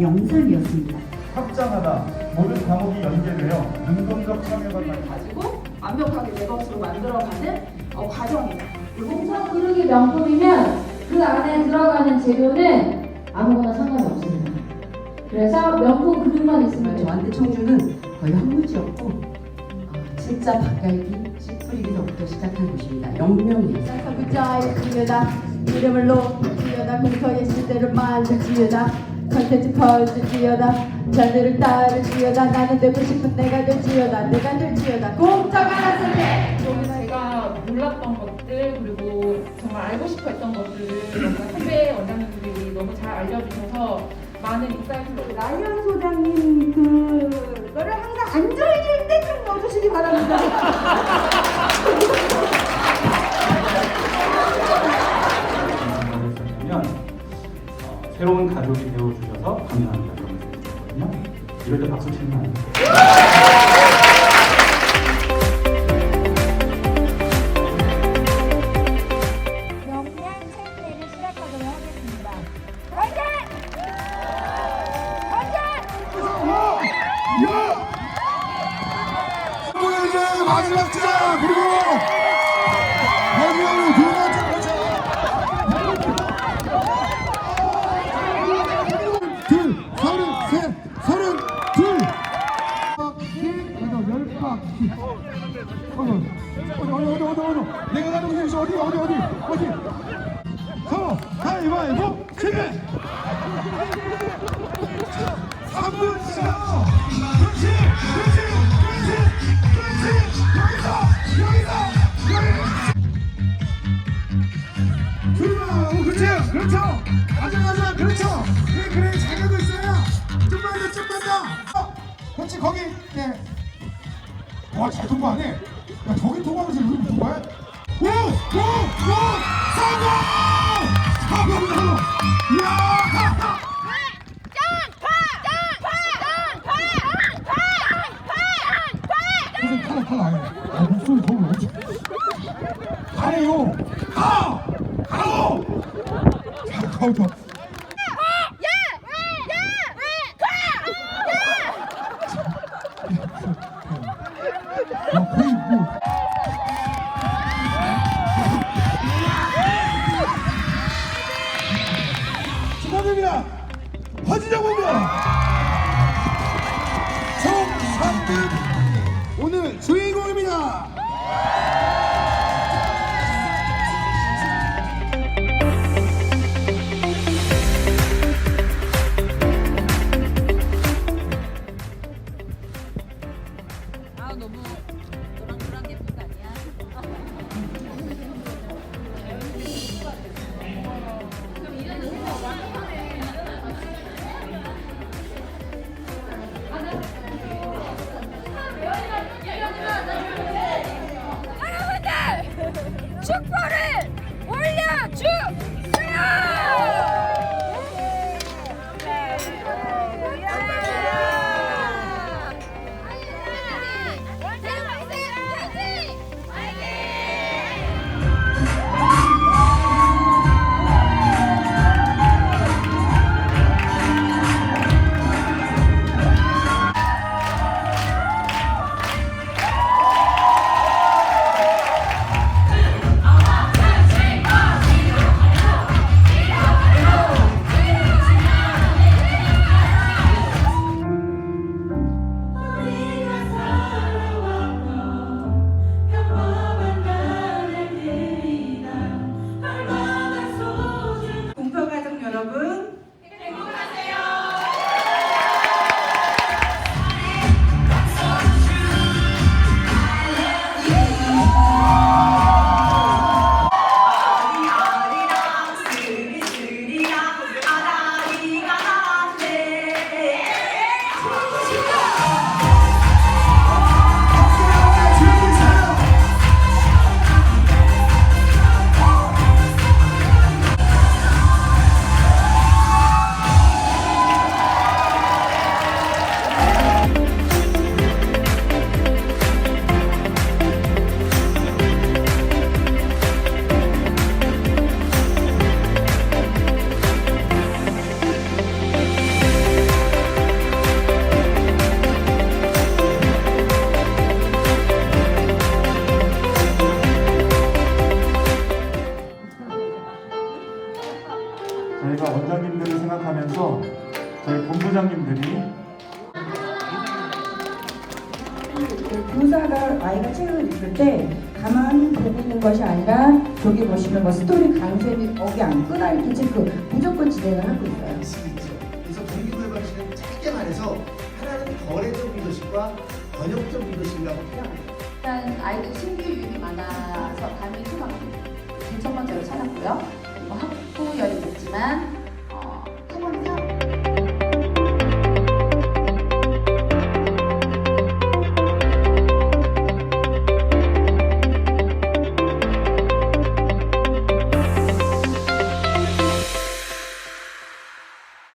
영상이었습니다. 확장하다 모든 과목이 연계되어 능동적 참여가 가 가지고 완벽하게 내 것으로 만들어가는 어, 과정이다. 공성 그릇이 명품이면 그 안에 들어가는 재료는 아무거나 상관이 없습니다. 그래서 명품 그릇만 있으면. 저한테 청주는 거의 한무지였고 어, 진짜 밥갈비 씨 뿌리기서부터 시작한 곳입니다. 영명이에요. 부자의 지여다 이름을 높이 지여다 공터의 시대를 말로 지여다 컨텐츠 지여다 자들을 따를 지여다 나는 되고 싶은 내가 될 지여다 내가 될 지여다. 공터가 났을 때 제가 몰랐던 것들 그리고 정말 알고 싶어 했던 것들을 뭔가 선배 원장님들이 너무 잘 알려주셔서 많은 인사이트를 나현 소장님 그거를 항상 앉아있을 때좀 넣어주시기 바랍니다. 새로운 가족이 되어주셔서 감사합니다 그런. 이럴 때 박수. 화이팅! 그리고 이제 마지막 주자 그리고 어디 어디 어디? 어디? 서 가위바위보 실패! 3분 시간! 그렇지 그렇지 그렇지 그렇지! 여기서 여기서 여기서! 출발하고 그렇지 그렇죠? 가자 가자 그렇죠? 그래 그래 자격도 있어야 좀만 더 좀만 더! 어, 그렇지 거기. 네 와잘 통과하네. 야 저기 통과하면서 여기 통과해 오 오 오 성공! 성공 성공 이야 화진영 본부 총 3등 오늘 주인공입니다. 여 원장님들을 생각하면서 저희 본부장님들이 교사가 아이가 책을 읽을 때 가만히 보고 있는 것이 아니라 저기 보시면 뭐 스토리 강세미 거기 안 끊어 읽기 체크 무조건 진행을 하고 있어요. 그래서 동기부여 방식은 짧게 말해서 하나는 거래적 리더십과 번역적 리더십이라고 표현합니다. 일단 아이들 신규 유입이 많아서 감이 초등학교 제일 첫 번째로 찾았고요. 했지만